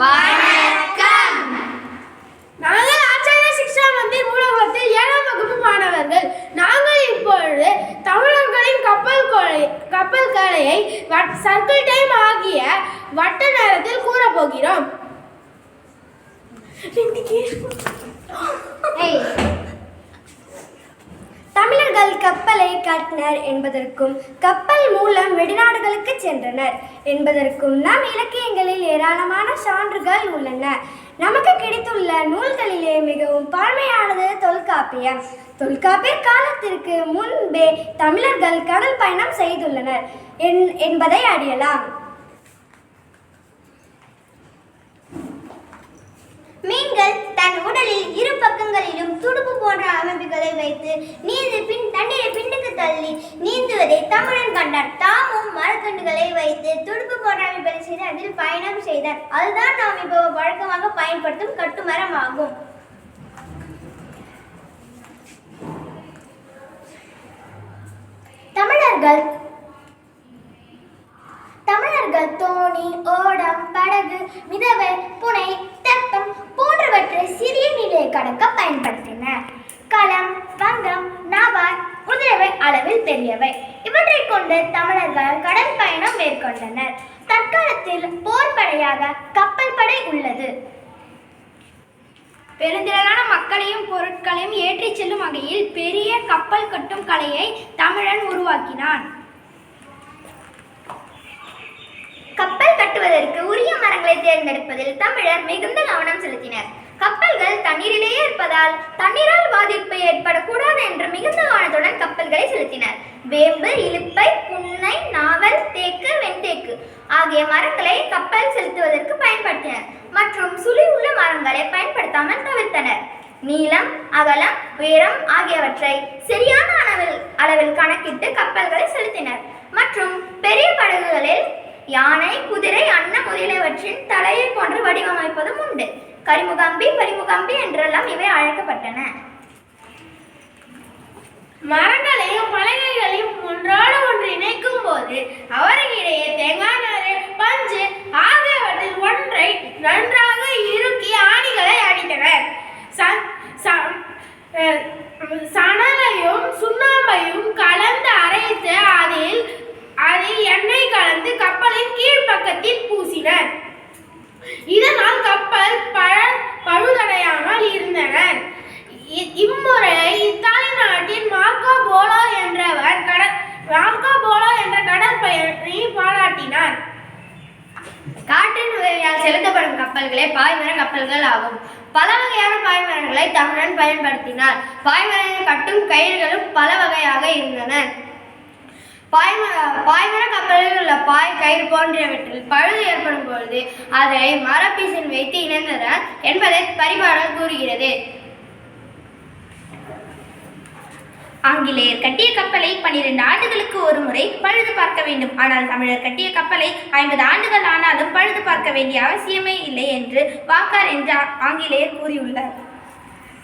வணக்கம். நாங்கள் ஆச்சாரிய சிக்ஷா மந்திர் நூலகத்தில் ஏழாம் வகுப்பு மாணவர்கள். நாங்கள் இப்பொழுது தமிழர்களின் கப்பல் கொலை கப்பல் கலையை சர்க்கிள் டைம் ஆகிய வட்ட நேரத்தில் கூறப்போகிறோம். தமிழர்கள் கப்பலை கட்டினர் என்பதற்கும் கப்பல் மூலம் வெளிநாடுகளுக்கு சென்றனர் என்பதற்கும் நம் இலக்கியங்களில் ஏராளமான சான்றுகள் உள்ளன. நமக்கு கிடைத்துள்ள நூல்களிலே மிகவும் பழமையானது தொல்காப்பியம். தொல்காப்பியர் காலத்திற்கு முன்பே தமிழர்கள் கடல் பயணம் செய்துள்ளனர் என்பதை அறியலாம். மீன்கள் தன் உடலில் இரு பக்கங்களிலும் துடுப்பு போன்ற அமைப்புகளை வைத்து நீந்து தள்ளி நீந்துவதை தமிழன் கண்டார். தாமும் மரத்துண்டுகளை வைத்து துடுப்பு போராமை அமைப்பை செய்து அதில் பயணம் செய்தார். அதுதான் நாம் இப்போ வழக்கமாக பயன்படுத்தும் கட்டுமரம் ஆகும். தமிழர்கள் தமிழர்கள் தோணி ஓடம் படகு மிதவை புனை அளவில் இவற்றை கொண்டு தமிழர்கள் கடல் பயணம் மேற்கொண்டனர். தற்காலத்தில் போர்ப்படையாக கப்பல் படை உள்ளது. பெருந்திரளான மக்களையும் பொருட்களையும் ஏற்றிச் செல்லும் வகையில் பெரிய கப்பல் கட்டும் கலையை தமிழன் உருவாக்கினான். கப்பல் கட்டுவதற்கு உரிய மரங்களை தேர்ந்தெடுப்பதில் தமிழர் மிகுந்த கவனம் செலுத்தினர். கப்பல்கள் தண்ணீரிலேயே இருப்பதால் தண்ணீரால் பாதிப்பு ஏற்படக்கூடாது என்று மிகுந்த கவனத்துடன் கப்பல்களை செலுத்தினர். வேம்பு இலுப்பை புன்னை நாவல் தேக்கு வெண்தேக்கு ஆகிய மரங்களை கப்பல் செலுத்துவதற்கு பயன்படுத்தினர். மற்றும் சுழி உள்ள மரங்களை பயன்படுத்தாமல் தவிர்த்தனர். நீளம் அகலம் உயரம் ஆகியவற்றை சரியான அளவில் அளவில் கணக்கிட்டு கப்பல்களை செலுத்தினர். மற்றும் பெரிய படகுகளில் யானை குதிரை அன்னம் முதலியவற்றின் தலையை போன்று வடிவமைப்பதும் உண்டு. கரிமுகம்பி பரிமுகம்பி என்றெல்லாம் இவை அழைக்கப்பட்டன. மரங்கள் போட்டு. அவருக்கு இடையே தேங்காய் காற்றின் செலுத்தப்படும் கப்பல்களே பாய்மர கப்பல்கள் ஆகும். பல வகையான பாய்மரங்களை தமிழன் பயன்படுத்தினார். பாய்மரங்கள் கட்டும் கயிறுகளும் பல வகையாக இருந்தன. பாய்மர பாய்மர கப்பலில் உள்ள பாய் கயிறு போன்றவற்றில் பழுது ஏற்படும் பொழுது அதை மரப்பீசில் வைத்து இணைந்தனர் என்பதை பரிபாடல் கூறுகிறது. ஆங்கிலேயர் கட்டிய கப்பலை பன்னிரண்டு ஆண்டுகளுக்கு ஒரு முறை பழுது பார்க்க வேண்டும். ஆனால் தமிழர் கட்டிய கப்பலை ஐம்பது ஆண்டுகள் ஆனாலும் பழுது பார்க்க வேண்டிய அவசியமே இல்லை என்று வாக்கார் என்று ஆங்கிலேயர் கூறியுள்ளார்.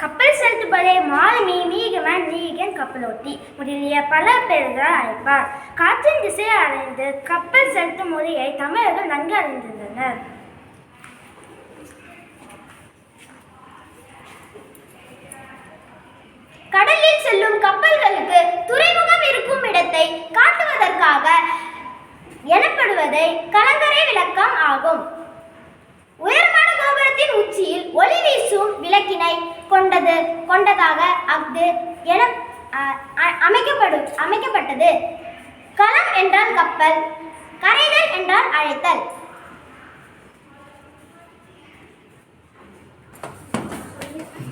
கப்பல் செலுத்துவதை மாலுமி மீகவன் நீகன் கப்பலோட்டி முதலிய பல பேர்கள் அழைப்பார். காற்றின் திசையை அடைந்து கப்பல் செலுத்தும் முறையை தமிழர்கள் நன்கு அறிந்திருந்தனர். கடலில் இருக்கும் காட்டுவதற்காக எனப்படுவதை கலங்கரை விளக்கம் ஆகும். உயரமான கோபுரத்தின் உச்சியில் ஒளி வீசும் விளக்கினை கொண்டது கொண்டதாக அஃது என அ- அமைக்கப்படும் அமைக்கப்பட்டது. களம் என்றால் கப்பல் கரைதல் என்றால் அழைத்தல்.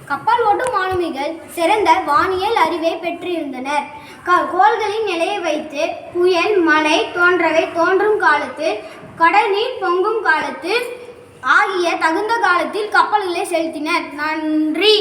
கப்பல் ஓட்டும் மாலுமிகள் சிறந்த வானியல் அறிவை பெற்றிருந்தனர். க கோள்களின் நிலையை வைத்து புயல் மழை போன்றவை தோன்றும் காலத்தில் கடல் பொங்கும் காலத்தில் ஆகிய தகுந்த காலத்தில் கப்பல்களை செலுத்தினர். நன்றி!